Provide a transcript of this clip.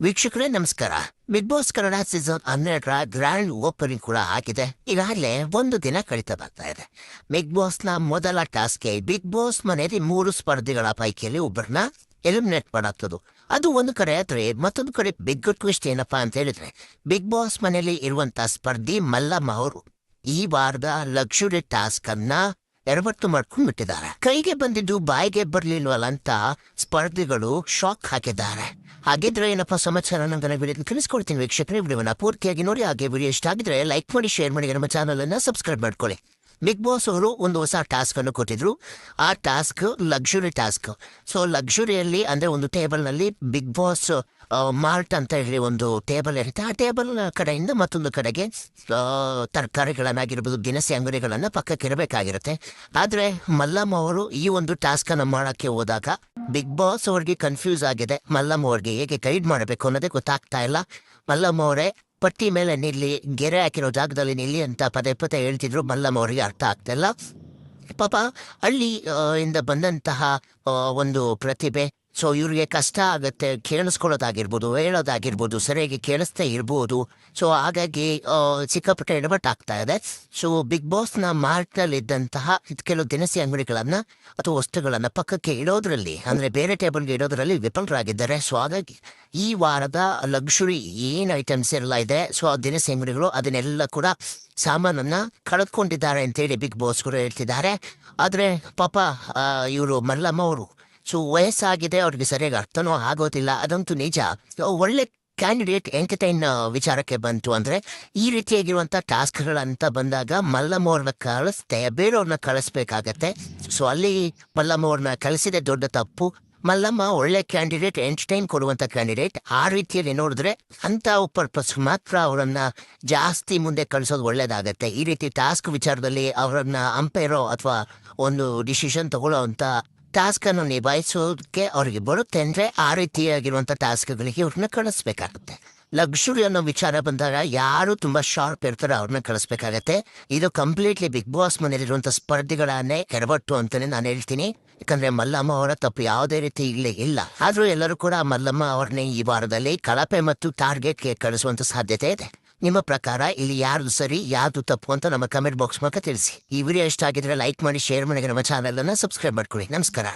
ವೀಕ್ಷಕರೇ, ನಮಸ್ಕಾರ. Big boss Kannada season ಹನ್ನೆರಡರ ಗ್ರ್ಯಾಂಡ್ ಓಪನಿಂಗ್ ಕೂಡ ಆಗಿದೆ. ಈಗಾಗಲೇ ಒಂದು ದಿನ ಕಳೀತಾ ಬರ್ತಾ ಇದೆ. ಬಿಗ್ ಬಾಸ್ನ ಮೊದಲ ಟಾಸ್ಕ್ಗೆ ಬಿಗ್ ಬಾಸ್ ಮನೆಯಲ್ಲಿ ಮೂರು ಸ್ಪರ್ಧಿಗಳ ಪೈಕಿಯಲ್ಲಿ ಒಬ್ಬರನ್ನ ಎಲಿಮಿನೇಟ್ ಮಾಡುತ್ತದೆ. ಅದು ಒಂದು ಕಡೆ ಆದ್ರೆ ಮತ್ತೊಂದು ಕಡೆ ಬಿಗ್ ಟ್ವಿಸ್ಟ್ ಏನಪ್ಪಾ ಅಂತ ಹೇಳಿದ್ರೆ, ಬಿಗ್ ಬಾಸ್ ಮನೆಯಲ್ಲಿ ಇರುವಂತಹ ಸ್ಪರ್ಧಿ ಮಲ್ಲಮ್ಮ ಅವರು ಈ ವಾರದ ಲಕ್ಸುರಿ ಟಾಸ್ಕ್ ಅನ್ನ ಎರವತ್ತು ಮಾಡ್ಕೊಂಡು ಬಿಟ್ಟಿದ್ದಾರೆ. ಕೈಗೆ ಬಂದಿದ್ದು ಬಾಯಿಗೆ ಬರ್ಲಿಲ್ವಲ್ಲ ಅಂತ ಸ್ಪರ್ಧಿಗಳು ಶಾಕ್ ಹಾಕಿದ್ದಾರೆ. ಹಾಗಿದ್ರೆ ಏನಪ್ಪ ಸಮಾಚಾರ? ನಂಗೆ ವಿಡಿಯೋ ತಿಳಿಸ್ಕೊಡ್ತೀನಿ ವೀಕ್ಷಕರೇ. ವಿಡಿಯೋನ ಪೂರ್ತಿಯಾಗಿ ನೋಡಿ, ಹಾಗೆ ವಿಡಿಯೋ ಇಷ್ಟ ಆಗಿದ್ರೆ ಲೈಕ್ ಮಾಡಿ ಶೇರ್ ಮಾಡಿ, ನಮ್ಮ ಚಾನಲ್ ಅನ್ನ ಸಬ್ಸ್ಕ್ರೈಬ್ ಮಾಡ್ಕೊಳ್ಳಿ. ಬಿಗ್ ಬಾಸ್ ಅವರು ಒಂದು ಹೊಸ ಟಾಸ್ಕ್ ಅನ್ನು ಕೊಟ್ಟಿದ್ರು. ಆ ಟಾಸ್ಕ್ ಲಕ್ಸುರಿ ಟಾಸ್ಕ್ ಸೊ ಲಕ್ಸುರಿಯಲ್ಲಿ ಅಂದ್ರೆ ಒಂದು ಟೇಬಲ್ನಲ್ಲಿ ಬಿಗ್ ಬಾಸ್ ಮಾರ್ಟ್ ಅಂತ ಹೇಳಿ ಒಂದು ಟೇಬಲ್ ಇರುತ್ತೆ. ಆ ಟೇಬಲ್ ಕಡೆಯಿಂದ ಮತ್ತೊಂದು ಕಡೆಗೆ ತರಕಾರಿಗಳನ್ನಾಗಿರ್ಬೋದು ದಿನಸಿ ಅಂಗಡಿಗಳನ್ನ ಪಕ್ಕಕ್ಕೆ ಇರಬೇಕಾಗಿರುತ್ತೆ. ಆದ್ರೆ ಮಲ್ಲಮ್ಮ ಅವರು ಈ ಒಂದು ಟಾಸ್ಕ್ ಅನ್ನು ಮಾಡಕ್ಕೆ ಹೋದಾಗ ಬಿಗ್ ಬಾಸ್ ಅವ್ರಿಗೆ ಕನ್ಫ್ಯೂಸ್ ಆಗಿದೆ. ಮಲ್ಲಮ್ಮ ಅವ್ರಿಗೆ ಹೇಗೆ ಗೈಡ್ ಮಾಡಬೇಕು ಅನ್ನೋದೇ ಗೊತ್ತಾಗ್ತಾ ಇಲ್ಲ. ಮಲ್ಲಮ್ಮ ಅವರೇ ಪಟ್ಟಿ ಮೇಲೆ ನಿಲ್ಲಿ, ಗೆರೆ ಹಾಕಿರೋ ಜಾಗದಲ್ಲಿ ನಿಲ್ಲಿ ಅಂತ ಪದೇ ಪದೇ ಹೇಳ್ತಿದ್ರು. ಮಲ್ಲಮ್ಮ ಅವರಿಗೆ ಅರ್ಥ ಆಗ್ತಿಲ್ಲ. ಪಾಪ ಹಳ್ಳಿ ಇಂದ ಬಂದಂತಹ ಒಂದು ಪ್ರತಿಭೆ ಸೊ ಇವ್ರಿಗೆ ಕಷ್ಟ ಆಗುತ್ತೆ, ಕೇಳಿಸ್ಕೊಳ್ಳೋದಾಗಿರ್ಬೋದು, ಹೇಳೋದಾಗಿರ್ಬೋದು, ಸರಿಯಾಗಿ ಕೇಳಿಸ್ತಾ ಇರ್ಬೋದು. ಸೊ ಹಾಗಾಗಿ ಸಿಕ್ಕಾಪಟ್ಟೆ ಎಡವಟ್ಟು ಆಗ್ತಾ ಇದೆ. ಸೊ ಬಿಗ್ ಬಾಸ್ನ ಮಾರ್ಟ್ನಲ್ಲಿದ್ದಂತಹ ಕೆಲವು ದಿನಸಿ ಅಂಗಡಿಗಳನ್ನು ಅಥವಾ ವಸ್ತುಗಳನ್ನು ಪಕ್ಕಕ್ಕೆ ಇಡೋದ್ರಲ್ಲಿ, ಅಂದರೆ ಬೇರೆ ಟೇಬಲ್ಗೆ ಇಡೋದ್ರಲ್ಲಿ ವಿಫಲರಾಗಿದ್ದಾರೆ. ಸೊ ಹಾಗಾಗಿ ಈ ವಾರದ ಲಕ್ಸುರಿ ಏನು ಐಟಮ್ಸ್ ಎಲ್ಲ ಇದೆ ಸೊ ಆ ದಿನಸಿ ಅಂಗಡಿಗಳು ಅದನ್ನೆಲ್ಲ ಕೂಡ ಸಾಮಾನನ್ನು ಕಳೆದುಕೊಂಡಿದ್ದಾರೆ ಅಂತೇಳಿ ಬಿಗ್ ಬಾಸ್ಗಳು ಹೇಳ್ತಿದ್ದಾರೆ. ಆದರೆ, ಪಾಪ ಇವರು ಮಲ್ಲಮ್ಮ ಅವರು ಸೊ ವಯಸ್ಸಾಗಿದೆ, ಅವ್ರಿಗೆ ಸರಿಯಾಗಿ ಅರ್ಥನೂ ಆಗೋದಿಲ್ಲ. ಅದಂತೂ ನಿಜ. ಒಳ್ಳೆ ಕ್ಯಾಂಡಿಡೇಟ್ ಎಂಟರ್ಟೈನ್ ವಿಚಾರಕ್ಕೆ ಬಂತು ಅಂದರೆ, ಈ ರೀತಿಯಾಗಿರುವಂಥ ಟಾಸ್ಕ್ಗಳಂತ ಬಂದಾಗ ಮಲ್ಲಮ್ಮ ಅವ್ರನ್ನ ಬೇರೆಯವ್ರನ್ನ ಕಳಿಸ್ಬೇಕಾಗತ್ತೆ. ಸೊ ಅಲ್ಲಿ ಮಲ್ಲಮ್ಮ ಅವ್ರನ್ನ ಕಳಿಸಿದೆ ದೊಡ್ಡ ತಪ್ಪು. ಮಲ್ಲಮ್ಮ ಒಳ್ಳೆ ಕ್ಯಾಂಡಿಡೇಟ್ ಎಂಟರ್ಟೈನ್ ಕೊಡುವಂಥ ಕ್ಯಾಂಡಿಡೇಟ್ ಆ ರೀತಿಯಲ್ಲಿ ನೋಡಿದ್ರೆ ಅಂಥ ಪರ್ಪಸ್ ಮಾತ್ರ ಅವರನ್ನು ಜಾಸ್ತಿ ಮುಂದೆ ಕಳಿಸೋದು ಒಳ್ಳೇದಾಗತ್ತೆ. ಈ ರೀತಿ ಟಾಸ್ಕ್ ವಿಚಾರದಲ್ಲಿ ಅವರನ್ನು ಅಂಪೈರೋ ಅಥವಾ ಒಂದು ಡಿಸಿಷನ್ ತಗೊಳ್ಳೋ ಅಂತ ಟಾಸ್ಕ್ ಅನ್ನು ನಿಭಾಯಿಸೋದಕ್ಕೆ ಅವ್ರಿಗೆ ಬರುತ್ತೆ ಅಂದರೆ ಆ ರೀತಿಯಾಗಿರುವಂಥ ಟಾಸ್ಕ್ಗಳಿಗೆ ಅವ್ರನ್ನ ಕಳಿಸ್ಬೇಕಾಗುತ್ತೆ. ಲಕ್ಷುರಿ ಅನ್ನೋ ವಿಚಾರ ಬಂದಾಗ ಯಾರು ತುಂಬಾ ಶಾರ್ಪ್ ಇರ್ತಾರೋ ಅವ್ರನ್ನ ಕಳಿಸ್ಬೇಕಾಗತ್ತೆ. ಇದು ಕಂಪ್ಲೀಟ್ಲಿ ಬಿಗ್ ಬಾಸ್ ಮನೆಯಲ್ಲಿರುವಂಥ ಸ್ಪರ್ಧಿಗಳನ್ನೇ ಕೆಡವಟ್ಟು ಅಂತಲೇ ನಾನು ಹೇಳ್ತೀನಿ. ಯಾಕಂದ್ರೆ ಮಲ್ಲಮ್ಮ ಅವರ ತಪ್ಪು ಯಾವುದೇ ರೀತಿ ಇಲ್ಲೇ ಇಲ್ಲ. ಆದರೂ ಎಲ್ಲರೂ ಕೂಡ ಮಲ್ಲಮ್ಮ ಅವ್ರನ್ನೇ ಈ ವಾರದಲ್ಲಿ ಕಳಪೆ ಮತ್ತು ಟಾರ್ಗೆಟ್ಗೆ ಕಳಿಸುವಂಥ ಸಾಧ್ಯತೆ ಇದೆ. ನಿಮ್ಮ ಪ್ರಕಾರ ಇಲ್ಲಿ ಯಾರ್ದು ಸರಿ ಯಾವುದು ತಪ್ಪು ಅಂತ ನಮ್ಮ ಕಮೆಂಟ್ ಬಾಕ್ಸ್ ಮೂಲಕ ತಿಳಿಸಿ. ಈ ವಿಡಿಯೋ ಇಷ್ಟ ಆಗಿದ್ರೆ ಲೈಕ್ ಮಾಡಿ ಶೇರ್ ಮಾಡಿ, ನಮ್ಮ ಚಾನಲ್ ಅನ್ನ ಸಬ್ಸ್ಕ್ರೈಬ್ ಮಾಡ್ಕೊಳ್ಳಿ. ನಮಸ್ಕಾರ.